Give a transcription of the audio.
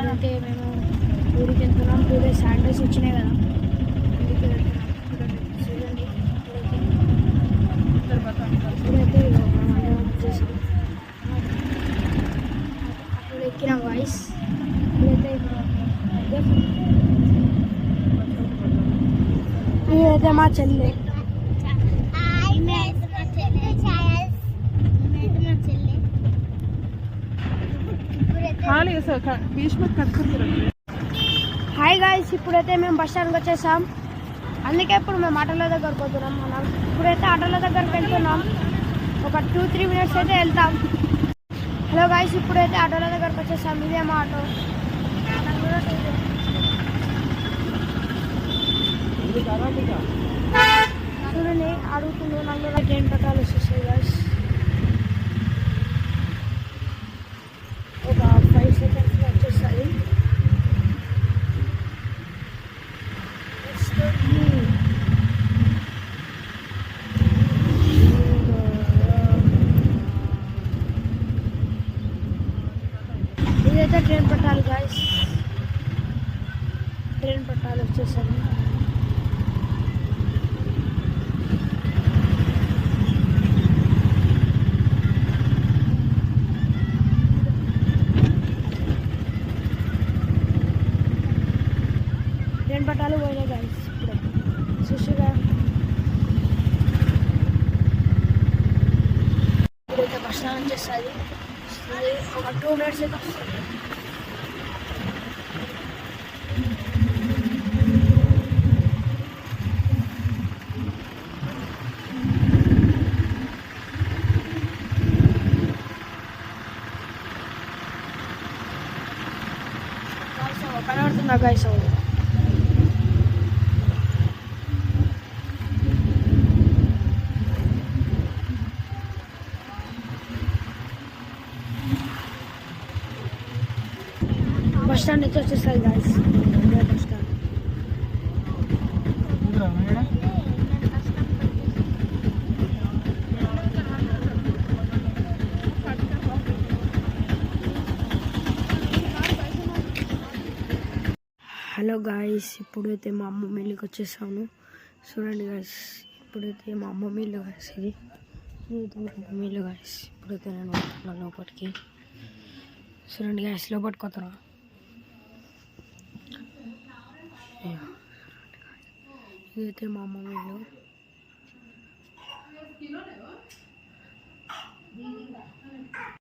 ఇప్పుడైతే మేము ఊరికి వెళ్తున్నాం. టూ డేస్ శాండల్స్ వచ్చినాయి కదా. అందుకే వెళ్తున్నాం. చూడండి ఇప్పుడైతే ఇప్పుడైతే అప్పుడు ఎక్కిన వాయిస్ ఇప్పుడైతే ఇదైతే మా చెల్లి. హాయ్ గాయస్ ఇప్పుడైతే మేము బస్ స్టాండ్కి వచ్చేసాం. అందుకే ఇప్పుడు మేము ఆటోల దగ్గరకు పోతున్నాం మనం. ఇప్పుడైతే ఆటోల దగ్గరకు వెళ్తున్నాం. ఒక టూ త్రీ మినిట్స్ అయితే వెళ్తాం. హలో గాయస్ ఇప్పుడైతే ఆటోల దగ్గరకు వచ్చేసాం. ఇదే మా ఆటో. చూడండి అడుగుతుంది నన్ను ట్రైన్ పెట్టాలి వచ్చేసాయి గాయస్ ఇదైతే ట్రైన్ పట్టాలి గాయస్ ట్రైన్ పట్టాలి వచ్చేసరి ట్రైన్ పట్టాలు పోయినాయి గాయస్ ఇప్పుడు. చూసిగా ఇప్పుడైతే బస్ స్టాండ్ వచ్చేస్తుంది. ఒక టూ మినిట్స్ అయితే వస్తుంది కనబడుతుందా గాయస్ బస్ స్టాండ్ అయితే వచ్చేస్తుంది గాయస్ బస్ హలో గాయస్ ఇప్పుడైతే మా అమ్మ మిల్లుకి వచ్చేసాను. చూడండి గాయస్ ఇప్పుడైతే మా అమ్మ మిల్లు గాయస్ ఇది. మా మిల్లు గాయస్ ఇప్పుడైతే నేను లోపలికి చూడండి గాయస్ లోపలికి వస్తున్నా ఇదైతే మా అమ్మ మిల్లు